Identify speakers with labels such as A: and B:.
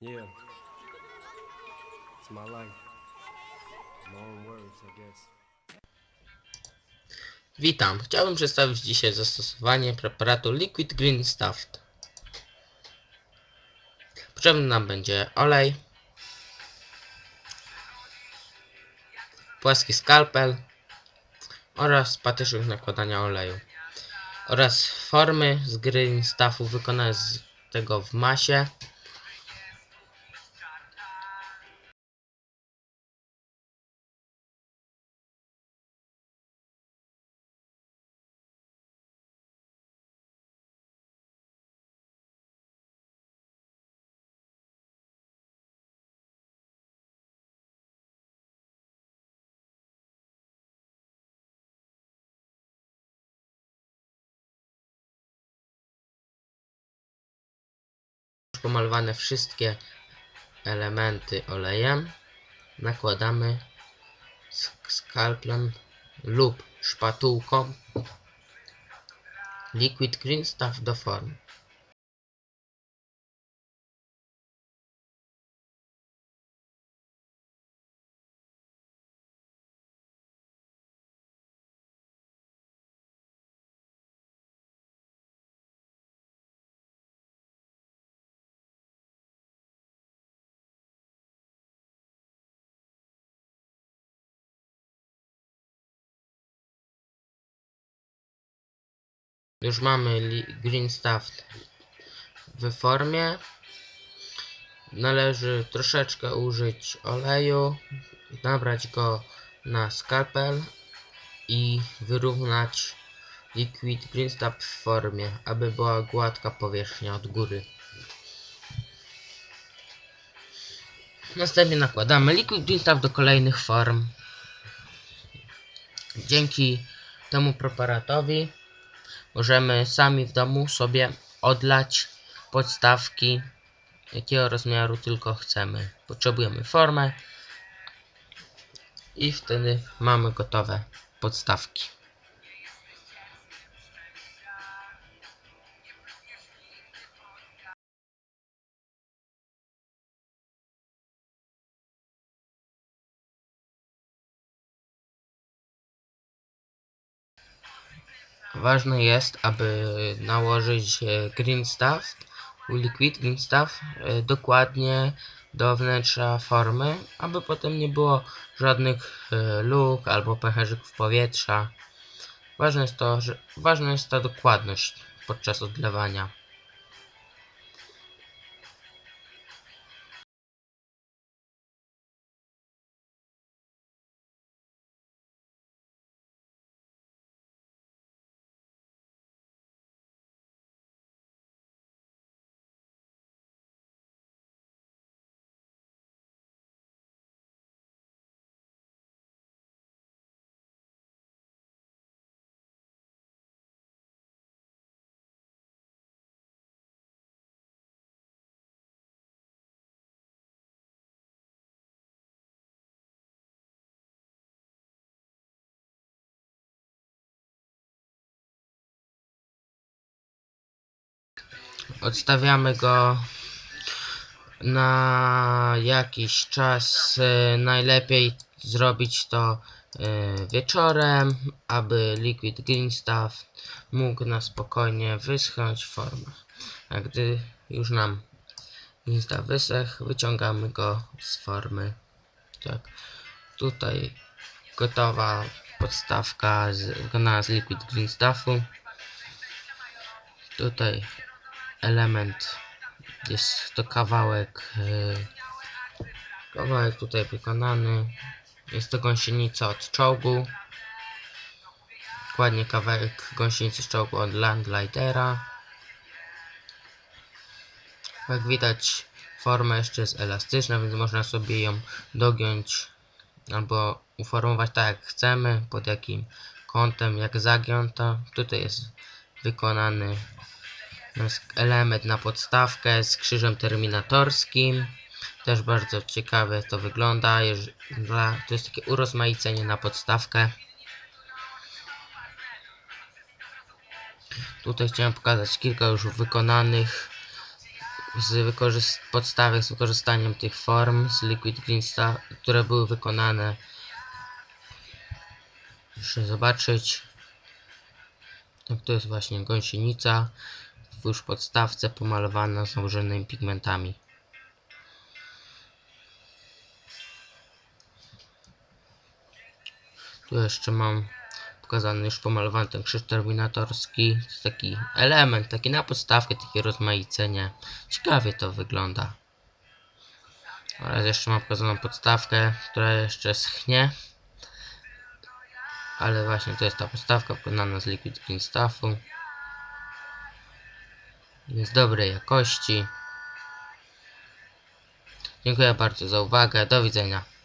A: Yeah. It's my life. My words, I guess.
B: Witam. Chciałbym przedstawić dzisiaj zastosowanie preparatu Liquid Green Stuffed. Potrzebny nam będzie olej, płaski skalpel oraz patyczek nakładania oleju oraz formy z green stuffu wykonane z tego w masie pomalowane wszystkie elementy olejem nakładamy sk- skalpelem lub szpatułką liquid green stuff do form. Już mamy green stuff w formie. Należy troszeczkę użyć oleju, nabrać go na skalpel i wyrównać liquid green stuff w formie, aby była gładka powierzchnia od góry. Następnie nakładamy liquid green stuff do kolejnych form. Dzięki temu preparatowi możemy sami w domu sobie odlać podstawki jakiego rozmiaru tylko chcemy. Potrzebujemy formę i wtedy mamy gotowe podstawki. Ważne jest, aby nałożyć e, green stuff, liquid green stuff e, dokładnie do wnętrza formy, aby potem nie było żadnych e, luk albo pęcherzyków powietrza. Ważne jest to, że ważna jest ta dokładność podczas odlewania. Odstawiamy go na jakiś czas. e, Najlepiej zrobić to e, wieczorem, aby liquid green stuff mógł na spokojnie wyschnąć w formach. A gdy już nam green stuff wysechł, wyciągamy go z formy. Tak. Tutaj gotowa podstawka z, z liquid green stuffu. Tutaj element. Jest to kawałek yy, kawałek tutaj wykonany. Jest to gąsienica od czołgu. Dokładnie kawałek gąsienicy z czołgu od Landlightera jak widać forma jeszcze jest elastyczna więc można sobie ją dogiąć albo uformować tak jak chcemy pod jakim kątem jak zagięto tutaj jest wykonany element na podstawkę z krzyżem terminatorskim. Też bardzo ciekawe to wygląda. To jest takie urozmaicenie na podstawkę. Tutaj chciałem pokazać kilka już wykonanych z podstawek z wykorzystaniem tych form z Liquid Green Stuff, które były wykonane. Proszę zobaczyć. To jest właśnie gąsienica już podstawce pomalowana z nałożonymi pigmentami. Tu jeszcze mam pokazany już pomalowany ten krzyż terminatorski. To jest taki element, taki na podstawkę, takie rozmaicenie. Ciekawie to wygląda. Oraz jeszcze mam pokazaną podstawkę, która jeszcze schnie. Ale właśnie to jest ta podstawka wykonana z Liquid Green Stuffu. Jest dobrej jakości. Dziękuję bardzo za uwagę. Do widzenia.